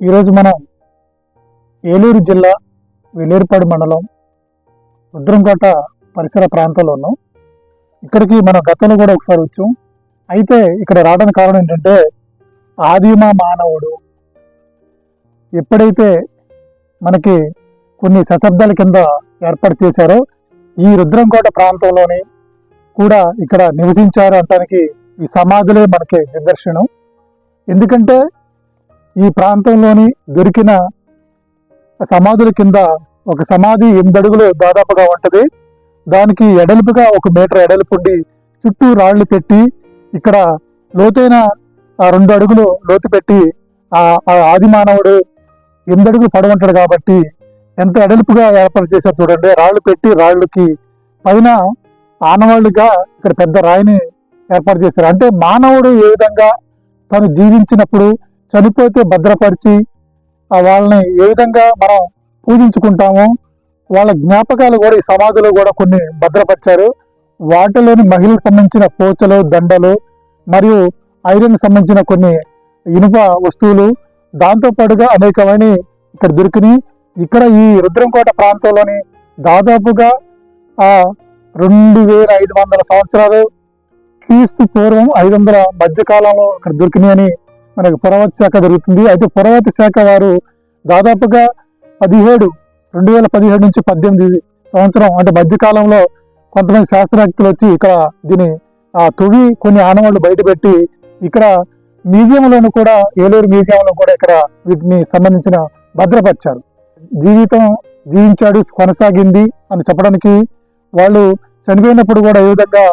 ఈరోజు మనం ఏలూరు జిల్లా వెలేరుపాడు మండలం రుద్రంకోట పరిసర ప్రాంతంలో ఉన్నాం ఇక్కడికి మనం గతంలో కూడా ఒకసారి వచ్చాం. అయితే ఇక్కడ రావడానికి కారణం ఏంటంటే ఆదిమ మానవుడు. ఎప్పుడైతే మనకి కొన్ని శతాబ్దాల కింద ఏర్పాటు చేశారో ఈ రుద్రంకోట ప్రాంతంలోని కూడా ఇక్కడ నివసించారు అంటానికి ఈ సమాధులే మనకి నిదర్శనం. ఎందుకంటే ఈ ప్రాంతంలోని దొరికిన సమాధుల కింద ఒక సమాధి ఎనిమిది అడుగులు దాదాపుగా ఉంటుంది. దానికి ఎడల్పుగా ఒక మీటర్ ఎడల్పు ఉండి చుట్టూ రాళ్ళు పెట్టి ఇక్కడ లోతైన రెండు అడుగులు లోతు పెట్టి ఆ ఆదిమానవుడు ఆది మానవుడు ఎనిమిది అడుగులు పడవంటాడు కాబట్టి ఎంత ఎడల్పుగా ఏర్పాటు చేశారు చూడండి. రాళ్ళు పెట్టి రాళ్ళకి పైన ఆనవాళ్ళుగా ఇక్కడ పెద్ద రాయిని ఏర్పాటు చేశారు. అంటే మానవుడు ఏ విధంగా తను జీవించినప్పుడు చనిపోతే భద్రపరిచి ఆ వాళ్ళని ఏ విధంగా మనం పూజించుకుంటామో వాళ్ళ జ్ఞాపకాలు కూడా ఈ సమాధిలో కూడా కొన్ని భద్రపరిచారు. వాటిలోని మహిళలకు సంబంధించిన పోచలు దండలు మరియు ఐరన్ సంబంధించిన కొన్ని ఇనుప వస్తువులు దాంతోపాటుగా అనేకమైన ఇక్కడ దొరికినాయి. ఇక్కడ ఈ రుద్రంకోట ప్రాంతంలోని దాదాపుగా ఆ రెండు వేల ఐదు వందల సంవత్సరాలు క్రీస్తు పూర్వం ఐదు వందల మధ్యకాలంలో ఇక్కడ దొరికినాయని మనకి పురావతి శాఖ దొరుకుతుంది. అయితే పురావతి శాఖ వారు దాదాపుగా పదిహేడు రెండు వేల పదిహేడు నుంచి పద్దెనిమిది సంవత్సరం అంటే మధ్యకాలంలో కొంతమంది శాస్త్రజ్ఞులు వచ్చి ఇక్కడ దీని ఆ తొవి కొన్ని ఆనవాళ్ళు బయటపెట్టి ఇక్కడ మ్యూజియంలోను కూడా ఏలూరు మ్యూజియంలో కూడా ఇక్కడ వీటిని సంబంధించిన భద్రపరిచారు. జీవితం జీవించాడు కొనసాగింది అని చెప్పడానికి వాళ్ళు చనిపోయినప్పుడు కూడా ఏ విధంగా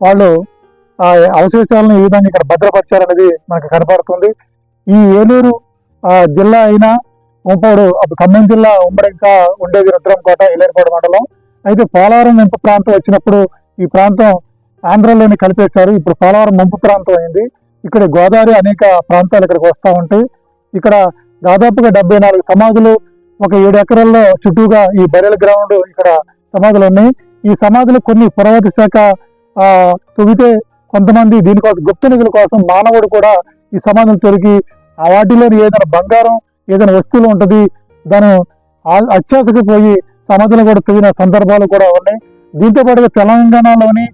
వాళ్ళు ఆ అవశేషాలను ఈ విధంగా ఇక్కడ భద్రపరిచారనేది మనకు కనపడుతుంది. ఈ ఏలూరు ఆ జిల్లా అయినా ఉంపాడు అప్పుడు ఖమ్మం జిల్లా ఉమ్మడిగా ఉండేది రుద్రంకోట ఏలేరుకోట మండలం. అయితే పోలవరం ముంపు ప్రాంతం వచ్చినప్పుడు ఈ ప్రాంతం ఆంధ్రలోని కలిపేశారు. ఇప్పుడు పోలవరం ముంపు ప్రాంతం అయింది. ఇక్కడ గోదావరి అనేక ప్రాంతాలు ఇక్కడికి వస్తూ ఉంటాయి. ఇక్కడ దాదాపుగా డెబ్బై నాలుగు సమాధులు ఒక ఏడు ఎకరాల్లో చుట్టూగా ఈ బరెల గ్రౌండ్ ఇక్కడ సమాధులు ఉన్నాయి. ఈ సమాధులు కొన్ని పురావతి శాఖ తొవితే కొంతమంది దీనికోసం గుప్త నిధుల కోసం మానవుడు కూడా ఈ సమాధులు తొలగి ఆ వాటిలోని ఏదైనా బంగారం ఏదైనా వస్తువులు ఉంటుంది దాని అత్యాశకు పోయి సమాధులు కూడా తవ్విన సందర్భాలు కూడా ఉన్నాయి. దీంతో పాటుగా తెలంగాణలోని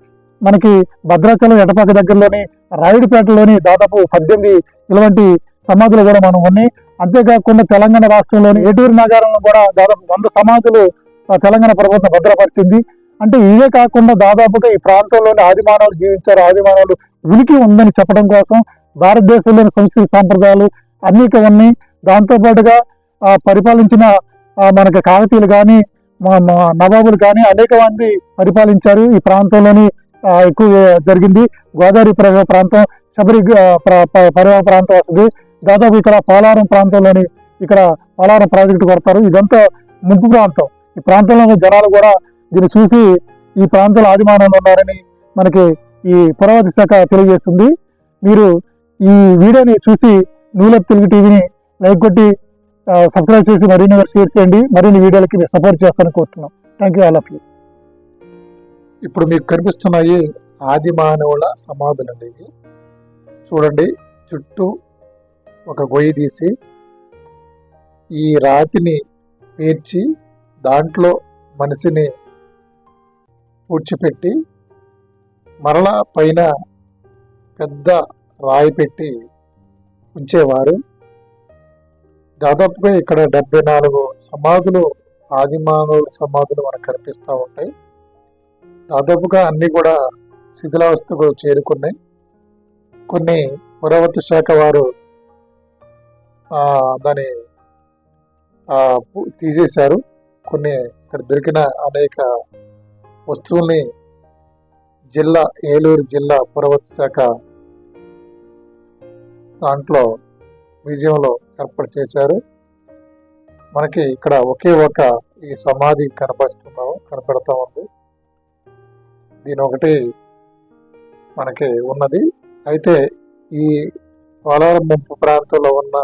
మనకి భద్రాచలం ఎటపాక దగ్గరలోని రాయుడుపేటలోని దాదాపు పద్దెనిమిది ఇలాంటి సమాధులు కూడా మనం ఉన్నాయి. అంతేకాకుండా తెలంగాణ రాష్ట్రంలోని ఏటూరు నగరంలో కూడా దాదాపు వంద సమాధులు ఆ, తెలంగాణ ప్రభుత్వం భద్రపరిచింది. అంటే ఇవే కాకుండా దాదాపుగా ఈ ప్రాంతంలోని ఆదిమానవులు జీవించారు. ఆదిమానవులు ఉనికి ఉందని చెప్పడం కోసం భారతదేశంలోని సంస్కృతి సాంప్రదాయాలు అన్ని ఉన్నాయి. దాంతోపాటుగా పరిపాలించిన మనకి కాకతీయులు కానీ నవాబులు కానీ అనేక మంది పరిపాలించారు. ఈ ప్రాంతంలోని ఎక్కువ జరిగింది. గోదావరి ప్రాంతం శబరి ప- పరివాహ ప్రాంతం వస్తుంది. దాదాపు ఇక్కడ పోలారం ప్రాంతంలోని ఇక్కడ పోలారం ప్రాజెక్టు కొడతారు. ఇదంతా ముంపు ప్రాంతం. ఈ ప్రాంతంలో జనాలు కూడా దీన్ని చూసి ఈ ప్రాంతంలో ఆదిమానంలో ఉన్నారని మనకి ఈ పురావతి శాఖ తెలియజేస్తుంది. మీరు ఈ వీడియోని చూసి నూలప్ తెలుగు టీవీని లైక్ కొట్టి సబ్స్క్రైబ్ చేసి మరిన్ని వరకు షేర్ చేయండి. మరిన్ని వీడియోలకి మీరు సపోర్ట్ చేస్తారని కోరుతున్నాం. Thank you all of you ఇప్పుడు మీకు కనిపిస్తున్నాయి ఆది మానవుల సమాధులండి ఇవి చూడండి చుట్టూ ఒక గొయ్యి తీసి ఈ రాతిని పేర్చి దాంట్లో మనిషిని పూడ్చిపెట్టి మరలా పైన పెద్ద రాయి పెట్టి ఉంచేవారు. దాదాపుగా ఇక్కడ డెబ్బై నాలుగు సమాధులు ఆదిమానవుల సమాధులు మనకు కనిపిస్తూ ఉంటాయి. దాదాపుగా అన్నీ కూడా శిథిలావస్థకు చేరుకున్నాయి. కొన్ని పురావస్తు శాఖ వారు దాన్ని దాని తీసేశారు. కొన్ని ఇక్కడ దొరికిన అనేక వస్తువుల్ని జిల్లా ఏలూరు జిల్లా పురావస్తు శాఖ దాంట్లో మ్యూజియంలో ఏర్పాటు చేశారు. మనకి ఇక్కడ ఒకే ఒక ఈ సమాధి కనపడుతున్నాము కనపడతా ఉంది. దీని ఒకటి మనకి ఉన్నది. అయితే ఈ పోలవరం ముంపు ప్రాంతంలో ఉన్న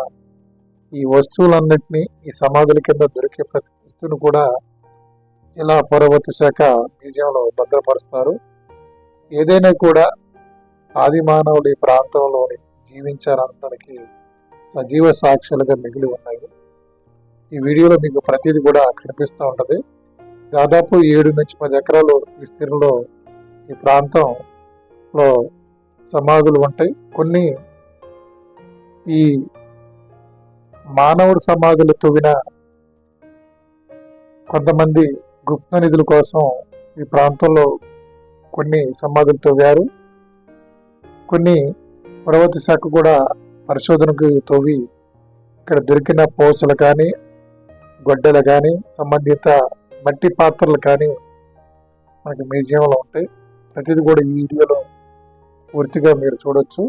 ఈ వస్తువులన్నింటినీ ఈ సమాధుల కింద దొరికే ప్రతి వస్తువును కూడా ఇలా పురావస్తు శాఖ మ్యూజియంలో భద్రపరుస్తారు. ఏదైనా కూడా ఆది మానవులు ఈ ప్రాంతంలోని జీవించారనడానికి సజీవ సాక్ష్యాలుగా మిగిలి ఉన్నాయి. ఈ వీడియోలో మీకు ప్రతిదీ కూడా కనిపిస్తూ ఉంటుంది. దాదాపు ఏడు నుంచి పది ఎకరాలు విస్తీర్ణంలో ఈ ప్రాంతంలో సమాధులు ఉంటాయి. కొన్ని ఈ మానవుడు సమాధులు తవ్విన కొంతమంది గుప్త నిధుల కోసం ఈ ప్రాంతంలో కొన్ని సమాధులు తవ్వారు కొన్ని పురవతి శాఖ కూడా పరిశోధనకు తవ్వి ఇక్కడ దొరికిన పోసలు కానీ గొడ్డలు కానీ సంబంధిత మట్టి పాత్రలు కానీ మనకి మ్యూజియంలో ఉంటాయి. ప్రతిదీ కూడా ఈ వీడియోలో పూర్తిగా మీరు చూడొచ్చు.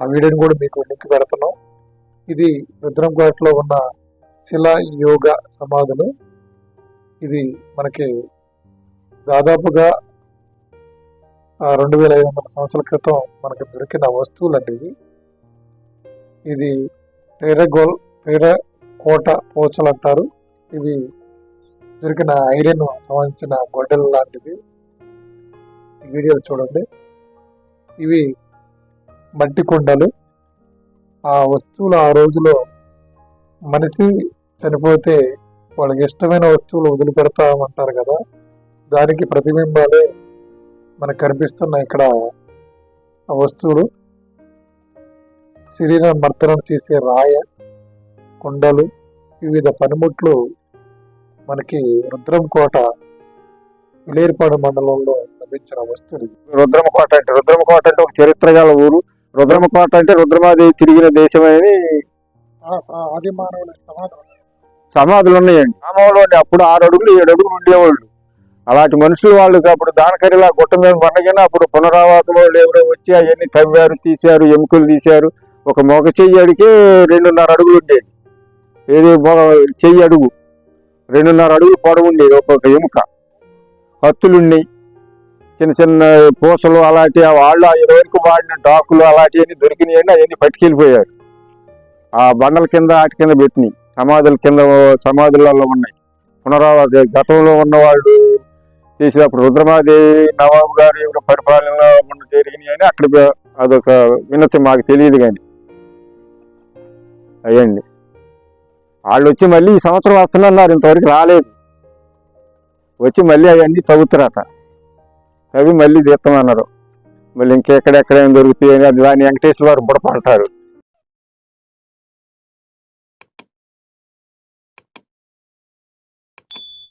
ఆ వీడియోని కూడా మీకు లింక్ పెడుతున్నాం. ఇది రుద్రంఘాట్లో ఉన్న శిలా యోగ సమాధులు. ఇది మనకి దాదాపుగా రెండు వేల ఐదు వందల సంవత్సరాల క్రితం మనకి దొరికిన వస్తువులు అండి ఇవి ఇది రేరగోల్ రేర కోట పోచలు అంటారు ఇవి దొరికిన ఐరన్ సంబంధించిన గొడ్డలు లాంటివి. వీడియోలు చూడండి. ఇవి మట్టి కుండలు. ఆ వస్తువులు ఆ రోజులో మనిషి చనిపోతే వాళ్ళకి ఇష్టమైన వస్తువులు వదిలిపెడతామంటారు కదా. దానికి ప్రతిబింబాలే మనకు కనిపిస్తున్న ఇక్కడ. ఆ వస్తువులు శరీర మర్దనం చేసే రాయ కుండలు వివిధ పనిముట్లు మనకి రుద్రం కోట విలేరుపాడు మండలంలో లభించిన వస్తువులు. రుద్రమకోట అంటే రుద్రమకోట అంటే ఒక చరిత్ర గల ఊరు. రుద్రమకోట అంటే రుద్రమాదేవి తిరిగిన దేశం అని ఆది మానవుల సమాధానం సమాధులు ఉన్నాయండి గ్రామంలో అప్పుడు ఆరు అడుగులు ఏడు అడుగులు ఉండేవాళ్ళు. అలాంటి మనుషులు వాళ్ళకి అప్పుడు దానకరిలా గుట్ట మీద పండగైనా అప్పుడు పునరావాసంలో ఎవరో వచ్చి అవన్నీ తవ్వారు తీశారు ఎముకలు తీశారు. ఒక మొగ చెయ్యి అడిగి రెండున్నర అడుగులు ఉండేది. ఏది చెయ్యి అడుగు? రెండున్నర అడుగులు పొడవు ఉండేది ఒక్కొక్క ఎముక. కత్తులు ఉన్నాయి. చిన్న చిన్న పూసలు అలాంటి వాళ్ళు ఆ వాడిన డాకులు అలాంటివన్నీ దొరికినాయండి అవన్నీ పట్టుకెళ్ళిపోయారు. ఆ బండల కింద వాటి కింద పెట్టినాయి. సమాధుల కింద సమాధులలో ఉన్నాయి. పునరావాస గతంలో ఉన్నవాళ్ళు తీసినప్పుడు చేసినప్పుడు రుద్రమాదేవి నవాబు గారి యొక్క పరిపాలనలో ఉన్న జరిగినాయి అని అక్కడ అదొక వినతి మాకు తెలియదు కానీ. అయ్యండి. వాళ్ళు వచ్చి మళ్ళీ ఈ సంవత్సరం వస్తున్నారు ఇంతవరకు రాలేదు. వచ్చి మళ్ళీ అవన్నీ తవ్వుతారట అవి మళ్ళీ తీస్తామన్నారు. మళ్ళీ ఇంకెక్కడెక్కడ ఏం దొరుకుతాయి అని దాన్ని వెంకటేశ్వర వారు బుడపడతారు.